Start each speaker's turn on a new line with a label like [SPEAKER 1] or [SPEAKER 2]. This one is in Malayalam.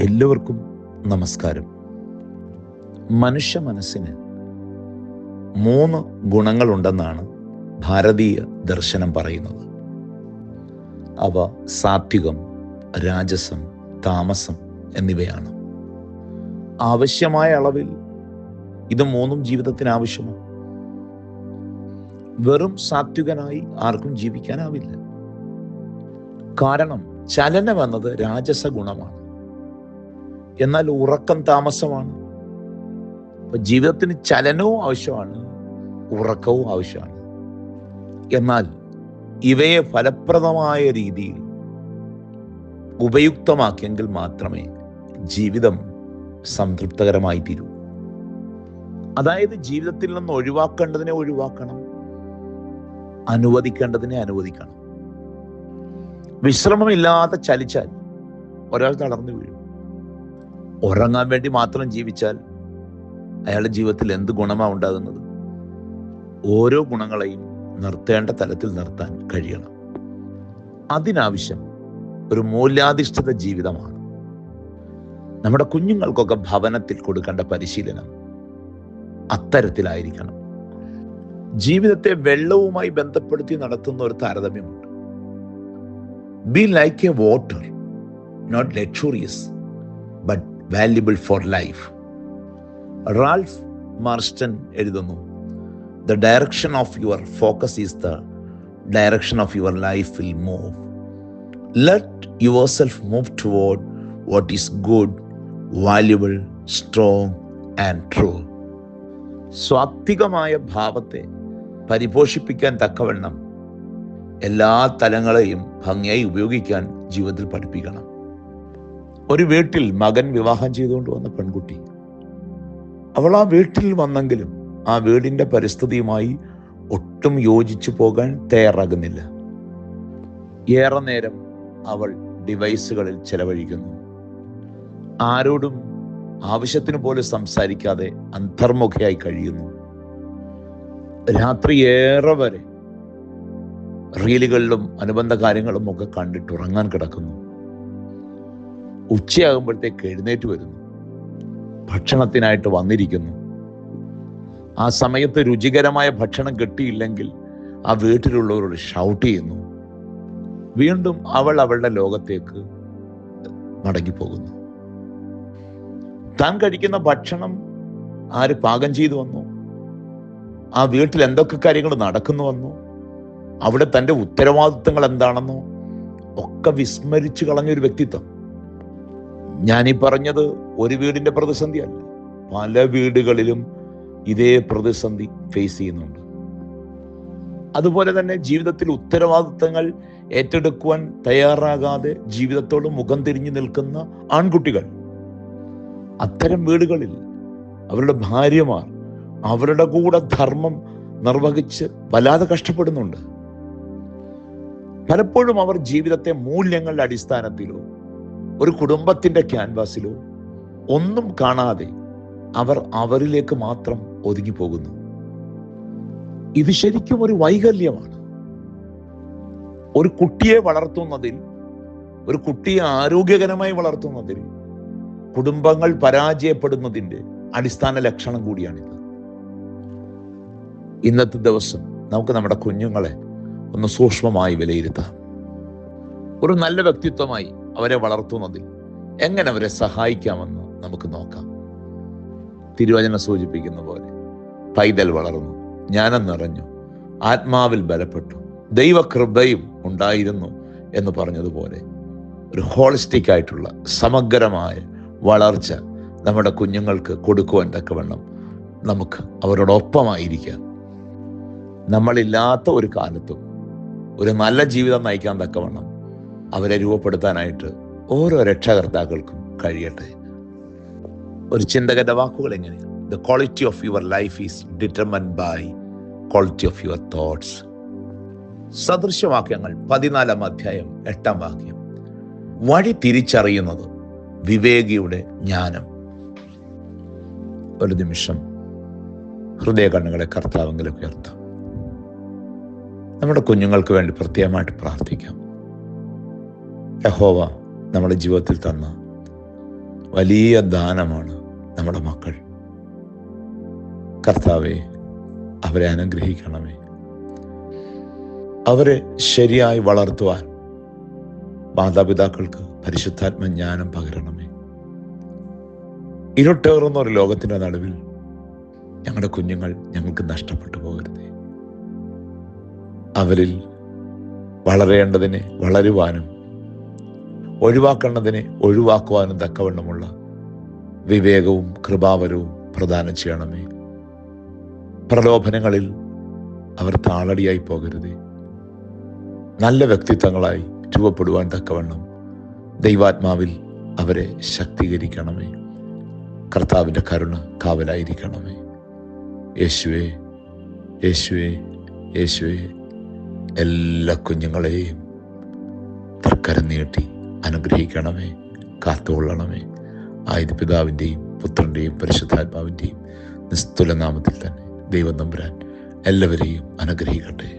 [SPEAKER 1] എല്ലാവർക്കും നമസ്കാരം. മനുഷ്യ മനസ്സിന് മൂന്ന് ഗുണങ്ങളുണ്ടെന്നാണ് ഭാരതീയ ദർശനം പറയുന്നത്. അവ സാത്വികം രാജസം താമസം എന്നിവയാണ്. ആവശ്യമായ അളവിൽ ഇത് മൂന്നും ജീവിതത്തിന് ആവശ്യമാണ്. വെറും സാത്വികനായി ആർക്കും ജീവിക്കാനാവില്ല. കാരണം ചലനം എന്നത് രാജസ ഗുണമാണ് എന്നാൽ ഉറക്കം താമസമാണ്. ജീവിതത്തിന് ചലനവും ആവശ്യമാണ് ഉറക്കവും ആവശ്യമാണ്. എന്നാൽ ഇവയെ ഫലപ്രദമായ രീതിയിൽ ഉപയുക്തമാക്കിയെങ്കിൽ മാത്രമേ ജീവിതം സംതൃപ്തകരമായി തീരൂ. അതായത് ജീവിതത്തിൽ നിന്ന് ഒഴിവാക്കേണ്ടതിനെ ഒഴിവാക്കണം അനുവദിക്കേണ്ടതിനെ അനുവദിക്കണം. വിശ്രമമില്ലാതെ ചലിച്ചാൽ ഒരാൾ തളർന്നു വീഴും. ഉറങ്ങാൻ വേണ്ടി മാത്രം ജീവിച്ചാൽ അയാളുടെ ജീവിതത്തിൽ എന്ത് ഗുണമാണ് ഉണ്ടാകുന്നത്? ഓരോ ഗുണങ്ങളെയും നിർത്തേണ്ട തലത്തിൽ നിർത്താൻ കഴിയണം. അതിനാവശ്യം ഒരു മൂല്യാധിഷ്ഠിത ജീവിതമാണ്. നമ്മുടെ കുഞ്ഞുങ്ങൾക്കൊക്കെ ഭവനത്തിൽ കൊടുക്കേണ്ട പരിശീലനം അത്തരത്തിലായിരിക്കണം. ജീവിതത്തെ വെള്ളവുമായി ബന്ധപ്പെടുത്തി നടത്തുന്ന ഒരു താരതമ്യമുണ്ട്. Be like a water not luxurious but valuable for life Ralph Marston എഴുതുന്നു the direction of your focus is the direction of your life will move let your self move toward what is good valuable strong and true സ്വാത്വികമായ ഭാവത്തെ പരിപോഷിപ്പിക്കാൻ തക്കവണ്ണം എല്ലാ തലങ്ങളെയും ഭംഗിയായി ഉപയോഗിക്കാൻ ജീവിതത്തിൽ പഠിപ്പിക്കണം. ഒരു വീട്ടിൽ മകൻ വിവാഹം ചെയ്തുകൊണ്ട് വന്ന പെൺകുട്ടി. അവൾ ആ വീട്ടിൽ വന്നെങ്കിലും ആ വീടിന്റെ പരിസ്ഥിതിയുമായി ഒട്ടും യോജിച്ചു പോകാൻ തയ്യാറാകുന്നില്ല. ഏറെ നേരം അവൾ ഡിവൈസുകളിൽ ചെലവഴിക്കുന്നു. ആരോടും ആവശ്യത്തിന് പോലും സംസാരിക്കാതെ അന്തർമുഖയായി കഴിയുന്നു. രാത്രി ഏറെ വരെ റീലുകളിലും അനുബന്ധ കാര്യങ്ങളും ഒക്കെ കണ്ടിട്ട് ഉറങ്ങാൻ കിടക്കുന്നു. ഉച്ചയാകുമ്പോഴത്തേക്ക് എഴുന്നേറ്റ് വരുന്നു. ഭക്ഷണത്തിനായിട്ട് വന്നിരിക്കുന്നു. ആ സമയത്ത് രുചികരമായ ഭക്ഷണം കിട്ടിയില്ലെങ്കിൽ ആ വീട്ടിലുള്ളവരോട് ഷൗട്ട് ചെയ്യുന്നു. വീണ്ടും അവൾ അവളുടെ ലോകത്തേക്ക് മടങ്ങിപ്പോകുന്നു. താൻ കഴിക്കുന്ന ഭക്ഷണം ആര് പാകം ചെയ്തു വന്നു? ആ വീട്ടിൽ എന്തൊക്കെ കാര്യങ്ങൾ നടക്കുന്നു വന്നു? അവിടെ തന്റെ ഉത്തരവാദിത്തങ്ങൾ എന്താണെന്നോ ഒക്കെ വിസ്മരിച്ചു കളഞ്ഞൊരു വ്യക്തിത്വം. ഞാനീ പറഞ്ഞത് ഒരു വീടിന്റെ പ്രതിസന്ധി അല്ല. പല വീടുകളിലും ഇതേ പ്രതിസന്ധി ഫേസ് ചെയ്യുന്നുണ്ട്. അതുപോലെ തന്നെ ജീവിതത്തിൽ ഉത്തരവാദിത്തങ്ങൾ ഏറ്റെടുക്കുവാൻ തയ്യാറാകാതെ ജീവിതത്തോട് മുഖം തിരിഞ്ഞു നിൽക്കുന്ന ആൺകുട്ടികൾ. അത്തരം വീടുകളിൽ അവരുടെ ഭാര്യമാർ അവരുടെ കൂടെ ധർമ്മം നിർവഹിച്ച് വല്ലാതെ കഷ്ടപ്പെടുന്നുണ്ട്. പലപ്പോഴും അവർ ജീവിതത്തെ മൂല്യങ്ങളുടെ അടിസ്ഥാനത്തിലോ ഒരു കുടുംബത്തിന്റെ ക്യാൻവാസിലോ ഒന്നും കാണാതെ അവർ അവരിലേക്ക് മാത്രം ഒതുങ്ങി പോകുന്നു. ഇത് ശരിക്കും ഒരു വൈകല്യമാണ്. ഒരു കുട്ടിയെ വളർത്തുന്നതിൽ ഒരു കുട്ടിയെ ആരോഗ്യകരമായി വളർത്തുന്നതിൽ കുടുംബങ്ങൾ പരാജയപ്പെടുന്നതിന്റെ അടിസ്ഥാന ലക്ഷണം കൂടിയാണിത്. ഇന്നത്തെ ദിവസം നമുക്ക് നമ്മുടെ കുഞ്ഞുങ്ങളെ ഒന്ന് സൂക്ഷ്മമായി വിലയിരുത്താം. ഒരു നല്ല വ്യക്തിത്വമായി അവരെ വളർത്തുന്നതിൽ എങ്ങനെ അവരെ സഹായിക്കാമെന്ന് നമുക്ക് നോക്കാം. തിരുവചന സൂചിപ്പിക്കുന്ന പോലെ പൈതൽ വളർന്നു ജ്ഞാനം നിറഞ്ഞു ആത്മാവിൽ ബലപ്പെട്ടു ദൈവകൃപയും ഉണ്ടായിരുന്നു എന്ന് പറഞ്ഞതുപോലെ ഒരു ഹോളിസ്റ്റിക് ആയിട്ടുള്ള സമഗ്രമായ വളർച്ച നമ്മുടെ കുഞ്ഞുങ്ങൾക്ക് കൊടുക്കുവാൻ തക്കവണ്ണം നമുക്ക് അവരോടൊപ്പമായിരിക്കാം. നമ്മളില്ലാത്ത ഒരു കാലത്തും ഒരു നല്ല ജീവിതം നയിക്കാൻ തക്കവണ്ണം അവരെ രൂപപ്പെടുത്താനായിട്ട് ഓരോ രക്ഷകർത്താക്കൾക്കും കഴിയട്ടെ. ഒരു ചിന്തകന്റെ വാക്കുകൾ എങ്ങനെയാണ്? The quality of your life is determined by quality of your thoughts സദൃശവാക്യങ്ങൾ പതിനാലാം അധ്യായം എട്ടാം വാക്യം. വഴി തിരിച്ചറിയുന്നത് വിവേകിയുടെ ജ്ഞാനം. ഒരു നിമിഷം ഹൃദയ കണ്ണുകളെ കർത്താവെങ്കിലും ഉയർത്താം. നമ്മുടെ കുഞ്ഞുങ്ങൾക്ക് വേണ്ടി പ്രത്യേകമായിട്ട് പ്രാർത്ഥിക്കാം. യഹോവ നമ്മുടെ ജീവിതത്തിൽ തന്ന വലിയ ദാനമാണ് നമ്മുടെ മക്കൾ. കർത്താവെ അവരെ അനുഗ്രഹിക്കണമേ. അവരെ ശരിയായി വളർത്തുവാൻ മാതാപിതാക്കൾക്ക് പരിശുദ്ധാത്മ ജ്ഞാനം പകരണമേ. ഇരുട്ടേറുന്ന ഒരു ലോകത്തിന്റെ നടുവിൽ ഞങ്ങളുടെ കുഞ്ഞുങ്ങൾ ഞങ്ങൾക്ക് നഷ്ടപ്പെട്ടു പോകരുതേ. അവരിൽ വളരേണ്ടതിനെ വളരുവാനും ഒഴിവാക്കേണ്ടതിനെ ഒഴിവാക്കുവാനും തക്കവണ്ണമുള്ള വിവേകവും കൃപാവരവും പ്രദാനം ചെയ്യണമേ. പ്രലോഭനങ്ങളിൽ അവർ താളടിയായി പോകരുതേ. നല്ല വ്യക്തിത്വങ്ങളായി രൂപപ്പെടുവാൻ തക്കവണ്ണം ദൈവാത്മാവിൽ അവരെ ശക്തീകരിക്കണമേ. കർത്താവിന്റെ കരുണ കാവലായിരിക്കണമേ. യേശുവേ യേശുവേ യേശുവേ എല്ലാ കുഞ്ഞുങ്ങളെയും തർക്കരം നീട്ടി അനുഗ്രഹിക്കണമേ കാത്തുകൊള്ളണമേ. ആയത് പിതാവിന്റെയും പുത്രന്റെയും പരിശുദ്ധാത്മാവിന്റെയും നിസ്തുലനാമത്തിൽ തന്നെ ദൈവം നമ്പുരാൻ എല്ലാവരെയും അനുഗ്രഹിക്കട്ടെ.